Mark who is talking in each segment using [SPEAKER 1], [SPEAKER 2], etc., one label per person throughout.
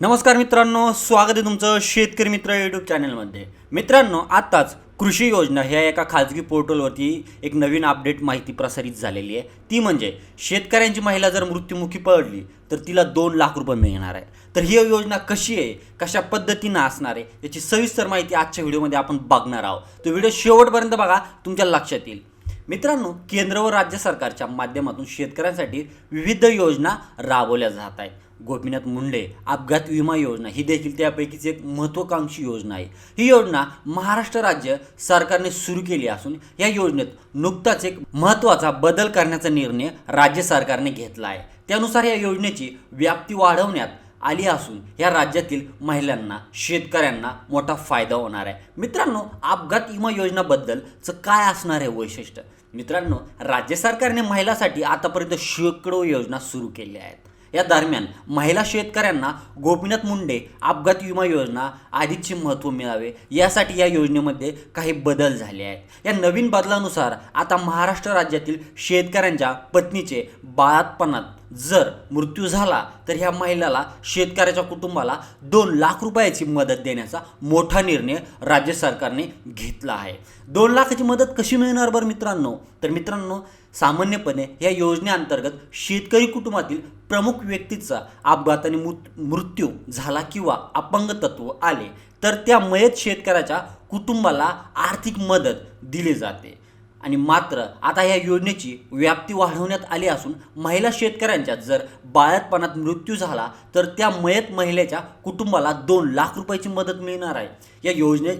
[SPEAKER 1] नमस्कार मित्रांनो स्वागत आहे तुमचं शेतकरी मित्र यूट्यूब चॅनलमध्ये मित्रांनो आत्ताच कृषी योजना ह्या एका खाजगी पोर्टलवरती एक नवीन अपडेट माहिती प्रसारित झालेली आहे. ती म्हणजे शेतकऱ्यांची महिला जर मृत्युमुखी पडली तर तिला दोन लाख रुपये मिळणार आहे. तर ही योजना कशी आहे कशा पद्धतीनं असणार आहे याची सविस्तर माहिती आजच्या व्हिडिओमध्ये आपण बघणार आहोत. तो व्हिडिओ शेवटपर्यंत बघा तुमच्या लक्षात येईल. मित्रांनो केंद्र व राज्य सरकारच्या माध्यमातून शेतकऱ्यांसाठी विविध योजना राबवल्या जात आहेत. गोपीनाथ मुंडे अपघात विमा योजना ही देखील त्यापैकीच एक महत्त्वाकांक्षी योजना आहे. ही योजना महाराष्ट्र राज्य सरकारने सुरू केली असून या योजनेत नुकताच एक महत्त्वाचा बदल करण्याचा निर्णय राज्य सरकारने घेतला आहे. त्यानुसार या योजनेची व्याप्ती वाढवण्यात आली असून या राज्यातील महिलांना शेतकऱ्यांना मोठा फायदा होणार आहे. मित्रांनो अपघात विमा योजनाबद्दलचं काय असणार आहे वैशिष्ट्य? मित्रांनो राज्य सरकारने महिलासाठी आतापर्यंत शेकडो योजना सुरू केल्या आहेत. या दरम्यान महिला शेतकऱ्यांना गोपीनाथ मुंडे अपघात विमा योजना आधीचे महत्त्व मिळावे यासाठी या योजनेमध्ये काही बदल झाले आहेत. या नवीन बदलानुसार आता महाराष्ट्र राज्यातील शेतकऱ्यांच्या पत्नीचे बाळातपणात जर मृत्यू झाला तर ह्या महिलाला शेतकऱ्याच्या कुटुंबाला दोन लाख रुपयाची मदत देण्याचा मोठा निर्णय राज्य सरकारने घेतला आहे. दोन लाखाची मदत कशी मिळणार बरं मित्रांनो? तर मित्रांनो सामान्यपणे या योजनेअंतर्गत शेतकरी कुटुंबातील प्रमुख व्यक्तीचा अपघाताने मृत मृत्यू झाला किंवा अपंगतत्व आले तर त्या मयत शेतकऱ्याच्या कुटुंबाला आर्थिक मदत दिली जाते. आणि मात्र आता या योजनेची व्याप्ती वाढवण्यात आली असून महिला शेतकऱ्यांच्या जर बाळतपणात मृत्यू झाला तर त्या मयत महिलेच्या कुटुंबाला दोन लाख रुपयाची मदत मिळणार आहे. या योजने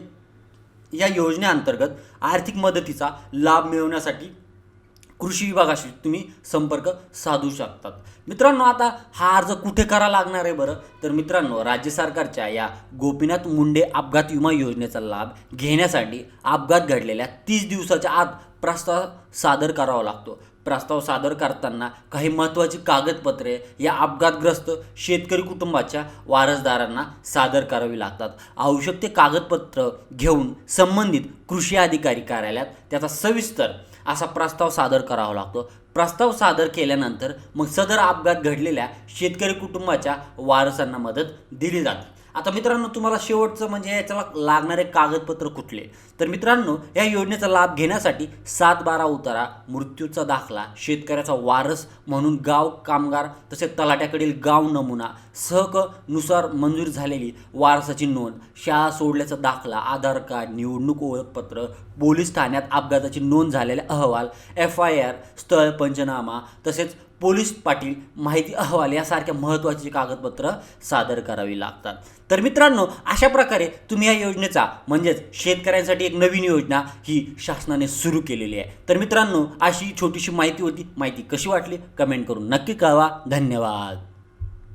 [SPEAKER 1] या योजनेअंतर्गत आर्थिक मदतीचा लाभ मिळवण्यासाठी कृषी विभागाशी तुम्ही संपर्क साधू शकतात. मित्रांनो आता हा अर्ज कुठे करा लागणार आहे बरं? तर मित्रांनो राज्य सरकारच्या या गोपीनाथ मुंडे अपघात विमा योजनेचा लाभ घेण्यासाठी अपघात घडलेल्या तीस दिवसाच्या आत प्रस्ताव सादर करावा लागतो. प्रस्ताव सादर करताना काही महत्त्वाची कागदपत्रे या अपघातग्रस्त शेतकरी कुटुंबाच्या वारसदारांना सादर करावी लागतात. आवश्यक ते कागदपत्र घेऊन संबंधित कृषी अधिकारी कार्यालयात त्याचा सविस्तर असा प्रस्ताव सादर करावा लागतो. प्रस्ताव सादर केल्यानंतर मग सदर अपघात घडलेल्या शेतकरी कुटुंबाच्या वारसांना मदत दिली जाते. आता मित्रांनो तुम्हाला शेवटचं म्हणजे याच्याला लागणारे कागदपत्र कुठले? तर मित्रांनो या योजनेचा लाभ घेण्यासाठी सात बारा उतारा मृत्यूचा दाखला शेतकऱ्याचा वारस म्हणून गाव कामगार तसेच तलाट्याकडील गाव नमुना सहकनुसार मंजूर झालेली वारसाची नोंद शाळा सोडल्याचा दाखला आधार कार्ड निवडणूक ओळखपत्र पोलीस ठाण्यात अपघाताची नोंद झालेले अहवाल एफ आय आर स्थळ पंचनामा तसेच पोलीस पाटील माहिती अहवाल यासारख्या महत्त्वाची कागदपत्र सादर करावी लागतात. तर मित्रांनो अशा प्रकारे तुम्ही या योजनेचा म्हणजेच शेतकऱ्यांसाठी एक नवीन योजना ही शासनाने सुरू केलेली आहे. तर मित्रांनो अशी छोटीशी माहिती होती. माहिती कशी वाटली? कमेंट करून नक्की कळवा. धन्यवाद.